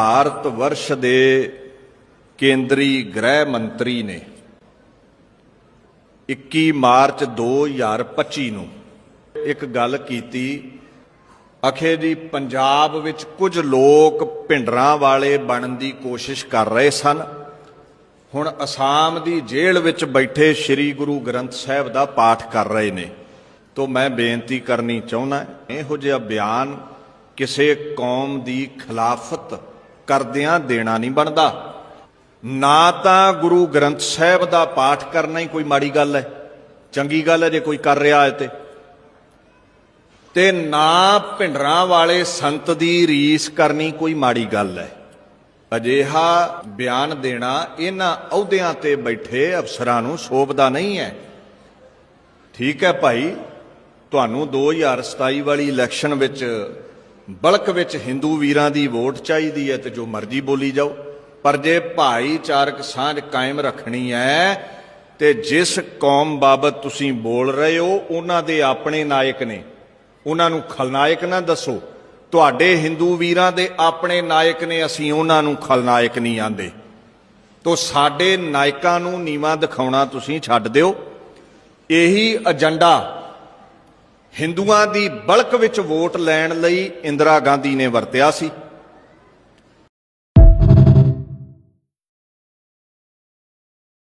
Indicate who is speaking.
Speaker 1: ਭਾਰਤ ਵਰਸ਼ ਦੇ ਕੇਂਦਰੀ ਗ੍ਰਹਿ ਮੰਤਰੀ ਨੇ 21 ਮਾਰਚ 2025 ਨੂੰ ਇੱਕ ਗੱਲ ਕੀਤੀ, ਅਖੇ ਜੀ, ਪੰਜਾਬ ਵਿੱਚ ਕੁਝ ਲੋਕ ਭਿੰਡਰਾਂ ਵਾਲੇ ਬਣਨ ਦੀ ਕੋਸ਼ਿਸ਼ ਕਰ ਰਹੇ ਸਨ। ਹੁਣ ਅਸਾਮ ਦੀ ਜੇਲ੍ਹ ਵਿੱਚ ਬੈਠੇ ਸ੍ਰੀ ਗੁਰੂ ਗ੍ਰੰਥ ਸਾਹਿਬ ਦਾ ਪਾਠ ਕਰ ਰਹੇ ਨੇ। ਤੋਂ ਮੈਂ ਬੇਨਤੀ ਕਰਨੀ ਚਾਹੁੰਦਾ, ਇਹੋ ਜਿਹਾ ਬਿਆਨ ਕਿਸੇ ਕੌਮ ਦੀ ਖਿਲਾਫਤ ਕਰਦਿਆਂ ਦੇਣਾ ਨਹੀਂ ਬਣਦਾ। ਨਾ ਤਾਂ ਗੁਰੂ ਗ੍ਰੰਥ ਸਾਹਿਬ ਦਾ ਪਾਠ ਕਰਨਾ ਹੀ ਕੋਈ ਮਾੜੀ ਗੱਲ ਹੈ, ਚੰਗੀ ਗੱਲ ਹੈ ਜੇ ਕੋਈ ਕਰ ਰਿਹਾ ਹੈ ਤੇ। ਤੇ ਨਾ ਭਿੰਡਰਾਂ ਵਾਲੇ ਸੰਤ ਦੀ ਰੀਸ ਕਰਨੀ ਕੋਈ ਮਾੜੀ ਗੱਲ ਹੈ। ਅਜਿਹਾ ਬਿਆਨ ਦੇਣਾ ਇਹਨਾਂ ਅਹੁਦਿਆਂ ਤੇ ਬੈਠੇ ਅਫਸਰਾਂ ਨੂੰ ਸੋਭਦਾ ਨਹੀਂ ਹੈ। ਠੀਕ ਹੈ ਭਾਈ, ਤੁਹਾਨੂੰ 2027 ਵਾਲੀ ਇਲੈਕਸ਼ਨ ਵਿੱਚ ਬਲਕ ਵਿੱਚ ਹਿੰਦੂ ਵੀਰਾਂ ਦੀ ਵੋਟ ਚਾਹੀਦੀ ਹੈ ਤੇ ਜੋ ਮਰਜ਼ੀ ਬੋਲੀ ਜਾਓ। ਪਰ ਜੇ ਭਾਈਚਾਰਕ ਸਾਂਝ ਕਾਇਮ ਰੱਖਣੀ ਹੈ, ਤੇ ਜਿਸ ਕੌਮ ਬਾਬਤ ਤੁਸੀਂ ਬੋਲ ਰਹੇ ਹੋ, ਉਹਨਾਂ ਦੇ ਆਪਣੇ ਨਾਇਕ ਨੇ। ਉਹਨਾਂ ਨੂੰ ਖਲਨਾਇਕ ਨਾ ਦੱਸੋ। ਤੁਹਾਡੇ ਹਿੰਦੂ ਵੀਰਾਂ ਦੇ ਆਪਣੇ ਨਾਇਕ ਨੇ, ਅਸੀਂ ਉਹਨਾਂ ਨੂੰ ਖਲਨਾਇਕ ਨਹੀਂ ਆਂਦੇ। ਤੋ ਸਾਡੇ ਨਾਇਕਾਂ ਨੂੰ ਨੀਵਾ ਦਿਖਾਉਣਾ ਤੁਸੀਂ ਛੱਡ ਦਿਓ। ਇਹੀ ਏਜੰਡਾ ਹਿੰਦੂਆਂ ਦੀ ਬਲਕ ਵਿੱਚ ਵੋਟ ਲੈਣ ਲਈ ਇੰਦਰਾ ਗਾਂਧੀ ਨੇ ਵਰਤਿਆ ਸੀ।